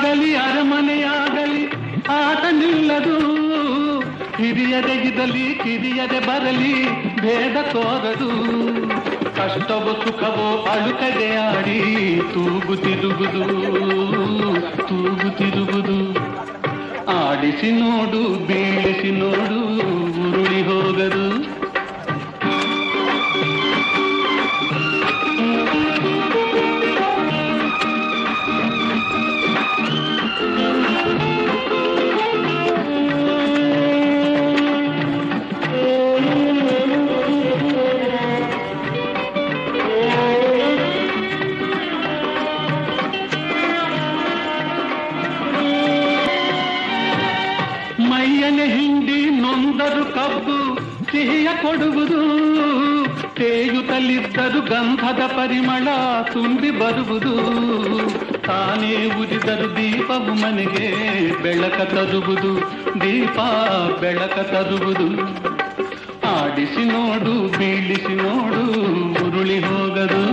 ಗುಡಿಸಲೆಯಾಗಲಿ ಅರಮನೆಯಾಗಲಿ, ಆಟ ನಿಲ್ಲದು. ಹಿರಿಯದೆಗಿದಲಿ ಕಿರಿಯದೆ ಬರಲಿ, ಭೇದ ತೋರದು. ಕಷ್ಟವೋ ಸುಖವೋ ಅಳುಕದೆ ಆಡಿ ತೂಗುತ್ತಿರುವುದು ತೂಗುತ್ತಿರುವುದು ಆಡಿಸಿ ನೋಡು, ಬೀಳಿಸಿ ಮೈಯನೆ ಹಿಂಡಿ ನೊಂದರು ಕಬ್ಬು ಸಿಹಿಯ ಕೊಡುವುದು ತೇಯುತ್ತಲಿದ್ದರು ಗಂಧದ ಪರಿಮಳ ತುಂಬಿ ಬರುವುದು ತಾನೇ ಉರಿದರು ದೀಪವು ಮನೆಗೆ ಬೆಳಕ ತರುವುದು ದೀಪ ಬೆಳಕ ತರುವುದು ಆಡಿಸಿ ನೋಡು ಬೀಳಿಸಿ ನೋಡು ಉರುಳಿ ಹೋಗದು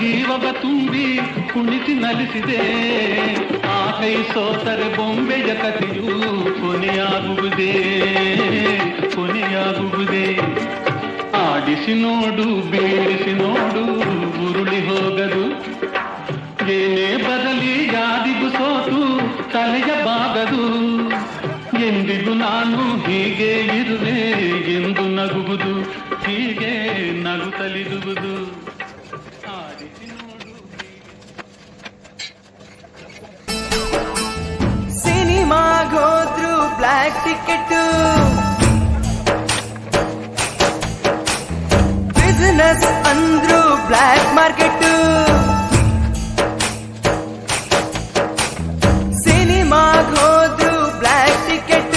ಜೀವವ ತುಂಬಿ ಕುಣಿಸಿ ನಲಿಸಿದೆ. ಆ ಕೈ ಸೋತರೆ ಬೊಂಬೆಯ ಕಥೆಯು ಕೊನೆಯಾಗುವುದೇ ಕೊನೆಯಾಗುವುದೇ. ಆಡಿಸಿ ನೋಡು ಬೀಳಿಸಿ ನೋಡು, ಉರುಳಿ ಹೋಗದು. ಏನೇ ಬದಲಿ ಯಾರಿಗೂ ಸೋತು, ತಲೆಯ ಬಾಗದು. ಎಂದಿಗೂ ನಾನು ಹೀಗೆ ಇರುವೆ ಎಂದು ನಗುವುದು, ಹೀಗೆ ನಗು ಆಡಿಸಿ ಟಿಕೆಟ್ ಬಿಸಿನೆಸ್ ಅಂದ್ರು ಬ್ಲ್ಯಾಕ್ ಮಾರ್ಕೆಟ್ ಸಿನಿಮಾಗೋದ್ರು ಬ್ಲ್ಯಾಕ್ ಟಿಕೆಟ್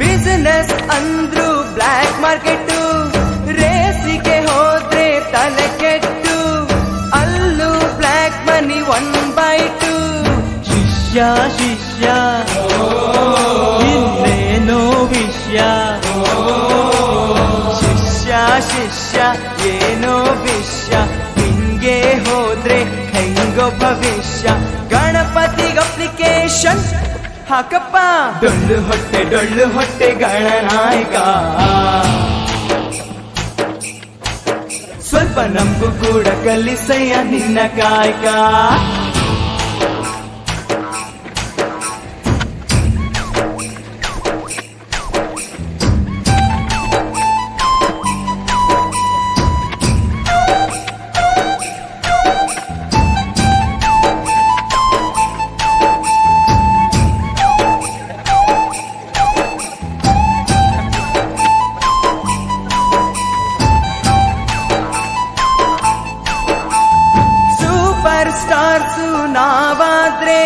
ಬಿಸಿನೆಸ್ ಅಂದ್ರು ಬ್ಲ್ಯಾಕ್ ಮಾರ್ಕೆಟ್ ರೇಸಿಗೆ ಹೋದ್ರೆ ತಲೆ ಕೆಟ್ಟು. ಅಲ್ಲೂ black money one by two ಶಿಷ್ಯ ಶಿಷ್ಯ. ಏನೋ ವಿಷಯ ಹಿಂಗೆ ಹೋದ್ರೆ ಹೆಂಗೋ ಭವಿಷ್ಯ. ಗಣಪತಿ ಅಪ್ಲಿಕೇಶನ್ ಹಾಕಪ್ಪ. ಡೊಳ್ಳು ಹೊಟ್ಟೆ ಡೊಳ್ಳು ಹೊಟ್ಟೆ ಗಣನಾಯಕ. ಸ್ವಲ್ಪ ನಮಗೂ ಕೂಡ ಕಲಿಸಯ್ಯ ನಿನ್ನ ಕಾಯಕ. స్టార్సు నా వాద్రే